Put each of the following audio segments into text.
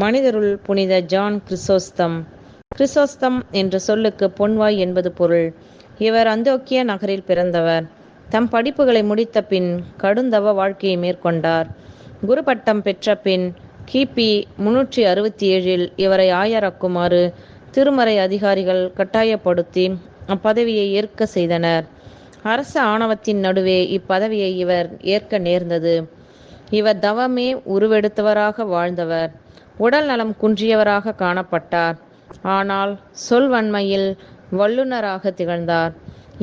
மனிதருள் புனித ஜான் கிறிசோஸ்தம் கிறிசோஸ்தம் என்ற சொல்லுக்கு பொன்வாய் என்பது பொருள். இவர் அந்தோக்கிய நகரில் பிறந்தவர். தம் படிப்புகளை முடித்த பின் கடுந்தவ வாழ்க்கையை மேற்கொண்டார். குரு பட்டம் பெற்ற பின் கிபி முன்னூற்றி அறுபத்தி ஏழில் இவரை ஆயராக்குமாறு திருமறை அதிகாரிகள் கட்டாயப்படுத்தி அப்பதவியை ஏற்க செய்தனர். அரச ஆணவத்தின் நடுவே இப்பதவியை இவர் ஏற்க நேர்ந்தது. இவர் தவமே உருவெடுத்தவராக வாழ்ந்தவர். உடல் நலம் குன்றியவராக காணப்பட்டார். ஆனால் சொல்வன்மையில் வல்லுநராக திகழ்ந்தார்.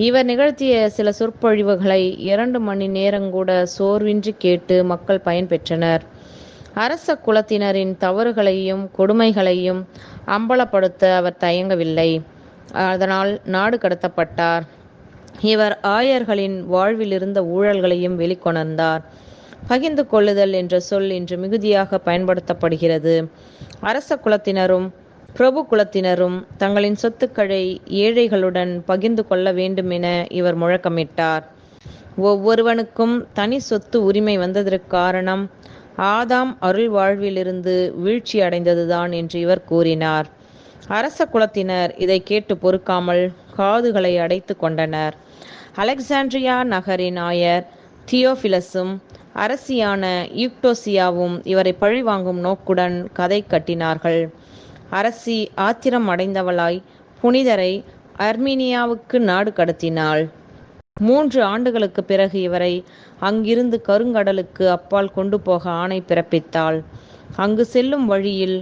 இவர் நிகழ்த்திய சில சொற்பொழிவுகளை இரண்டு மணி நேரங்கூட சோர்வின்றி கேட்டு மக்கள் பயன்பெற்றனர் அரச குலத்தினரின் தவறுகளையும் கொடுமைகளையும் அம்பலப்படுத்த அவர் தயங்கவில்லை. அதனால் நாடு கடத்தப்பட்டார். இவர் ஆயர்களின் வாழ்வில் இருந்த ஊழல்களையும் வெளிக்கொணர்ந்தார். பகிர்ந்து கொள்ளுதல் என்ற சொல் இன்று மிகுதியாக பயன்படுத்தப்படுகிறது. அரச குலத்தினரும் பிரபு குலத்தினரும் தங்களின் சொத்துக்களை ஏழைகளுடன் பகிர்ந்து கொள்ள வேண்டும் என இவர் முழக்கமிட்டார். ஒவ்வொருவனுக்கும் தனி சொத்து உரிமை வந்ததற்கு காரணம் ஆதாம் அருள் வாழ்விலிருந்து வீழ்ச்சி அடைந்ததுதான் என்று இவர் கூறினார். அரச குலத்தினர் இதை கேட்டு பொறுக்காமல் காதுகளை அடைத்து கொண்டனர். அலெக்சாண்ட்ரியா நகரின் ஆயர் தியோபிலஸும் அரசியான யூக்டோசியாவும் இவரை பழிவாங்கும் நோக்குடன் கதை கட்டினார்கள். அரசி ஆத்திரம் அடைந்தவளாய் புனிதரை அர்மீனியாவுக்கு நாடு கடத்தினாள். மூன்று ஆண்டுகளுக்கு பிறகு இவரை அங்கிருந்து கருங்கடலுக்கு அப்பால் கொண்டு போக ஆணை பிறப்பித்தாள். அங்கு செல்லும் வழியில்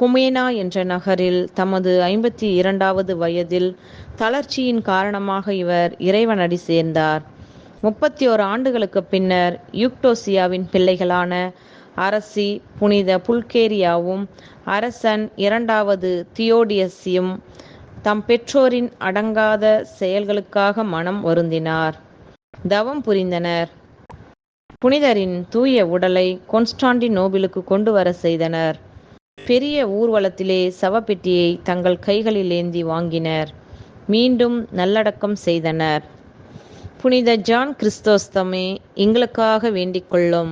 குமேனா என்ற நகரில் தமது ஐம்பத்தி இரண்டாவது வயதில் தளர்ச்சியின் காரணமாக இவர் இறைவனடி சேர்ந்தார். முப்பத்தி ஓரு ஆண்டுகளுக்கு பின்னர் யூக்டோசியாவின் பிள்ளைகளான அரசி புனித புல்கேரியாவும் அரசன் இரண்டாவது தியோடியஸியும் தம் பெற்றோரின் அடங்காத செயல்களுக்காக மனம் வருந்தினார். தவம் புரிந்தனர். புனிதரின் தூய உடலை கொன்ஸ்டாண்டினோபிலுக்கு கொண்டு வர செய்தனர். பெரிய ஊர்வலத்திலே சவப்பெட்டியை தங்கள் கைகளில் ஏந்தி வாங்கினர். மீண்டும் நல்லடக்கம் செய்தனர். புனித ஜான் கிறிஸ்தோஸ்தமே எங்களுக்காக வேண்டிக் கொள்ளும்